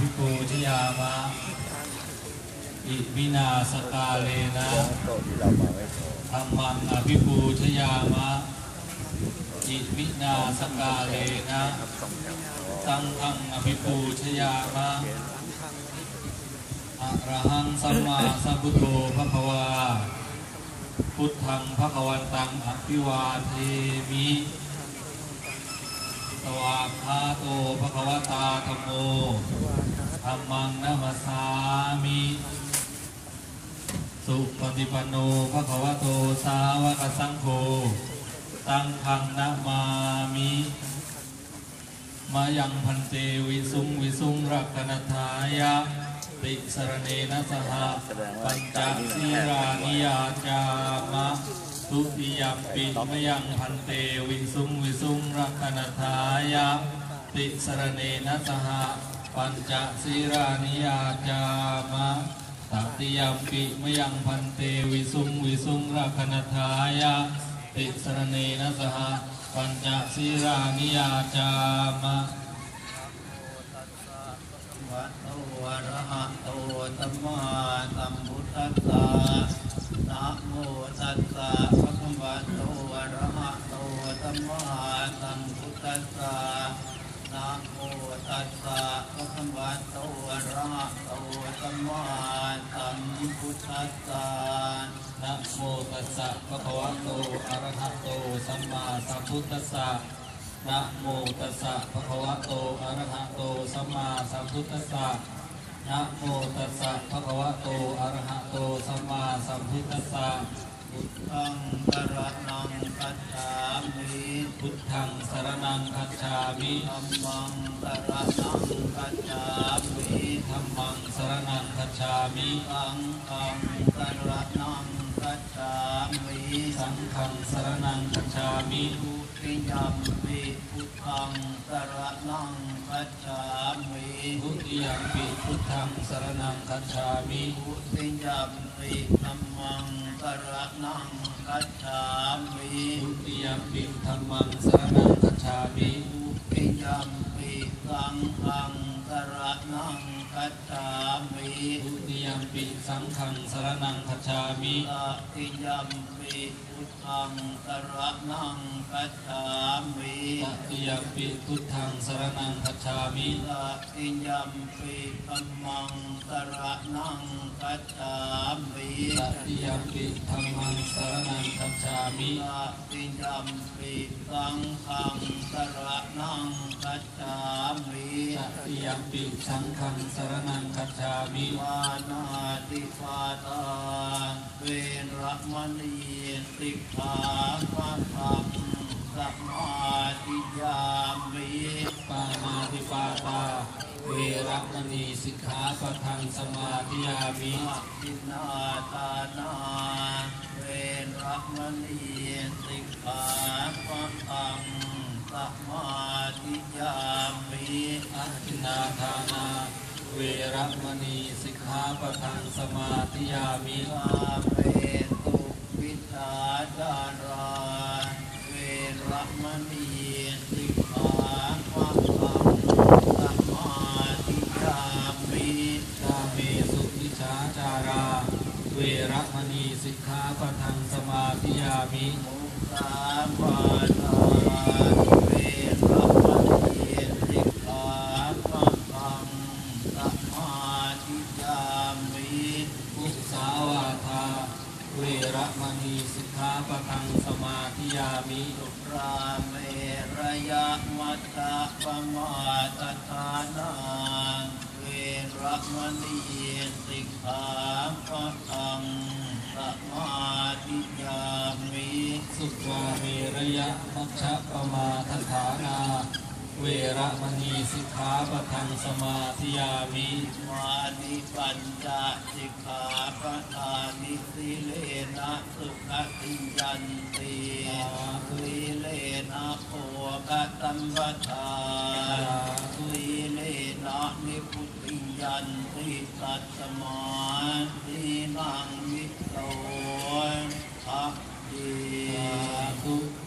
ภิปูชยามะ อิมินาสกาเลนะธรรมังอภิปูชยามะ อิมินาสกาเลนะสองแถวสังฆังอภิปูชยามะอะระหังสัมมาสัมพุทโธภะคะวา พุทธังภะคะวันตังอภิวาเทมิ สวากขาโตภะควตาธัมโมธัมมังนัมสสามิ สุปฏิปันโนภะควโตสาวกสังโฆตังฆังนะมามิมายังพันเตวิสุงวิสุงรักนทายะติสรเนนะสหปัญจศีรานิยาจามะ ทุติยมปิมยังพันเตวิสุงวิสุงรักนทายะติสรเนนะสหปัญจศีรานิยาจามะตติยมปิมยังพันเตวิสุงวิสุงรักนทายะติสรเนนะสหปัญจศีรานิยาจามะวะโตอะระหะโตสัมมาสัมพุทธัสสะ นะโมตัสสะภะคะวะโตอะระหะโตสัมมาสัมพุทธัสสะนะโมตัสสะภะคะวะโตอะระหะโตสัมมาสัมพุทธัสสะนะโมตัสสะภะคะวะโตอะระหะโตสัมมาสัมพุทธัสสะนะโมตัสสะภะคะวะโตอะระหะโตสัมมาสัมพุทธัสสะ นะโมตัสสะภะคะวะโตอะระหะโตสัมมาสัมพุทธัสสะพุทธังสรณังคัจฉามิพุทธังสรณังคัจฉามิธัมมังสรณังคัจฉามิธัมมังสรณังคัจฉามิสังฆังสรณังคัจฉามิสังฆังสรณังคัจฉามิ ยัมปิพุทธังสรณังคัจฉามิทุติยัมปิพุทธังสรณังคัจฉามิทุติยัมปิธัมมังสรณังคัจฉามิทุติยัมปิธัมมังสรณังคัจฉามิทุติยัมปิสังฆังสรณังคัจฉา มิทุติยมปิสังฆังสรณังคัจฉามิตติยัมปิพุทธังสรณังคัจฉามิตติยมปิพุทธังสรณังคัจฉามิตติยัมปิธัมมังสรณังคัจฉามิตติยมปิธัมมังสรณังคัจฉามิตติยัมปิ สังฆังสรณังคัจฉามิตติยมปิสังฆังสรณังคัจฉามิวานาติปาตาเวรมณีสิกขาปะทังสมาธิยามิปานาติปาตาเวรมณีสิกขาปะทังสมาธิยามิอาทินาตานาเวร มณีสิกขาปะทังสมาธิยามิอาทินนาทานา เวรมณีสิกขาปะทังสมาธิยามิกาเปตุวิชาจาราเวรมณีสิกขาปะทังสมาธิยามิ กาเมสุวิชาจารา เวรม ณีสิกขาปะทังสมาธิยามิมุสาวาทาเวรมณีสิกขาปะทังสมาธิยามิมุสาวาทาเวรมณีสิกขาปะทังสมาธิยามิราเมระยะมัตตะปมาตทานาเวรมณีสิกขา ระยะมัชฌะปมาทฐานา เวรมณีสิกขาปะทังสมาธิยามิมานิปัญจสิกขาปะทานิสิเลนะสุขติยันติสิเลนะโภกตัมปทาสิเลนะนิพุติยันติตัสมาสีนังวิโตภะเย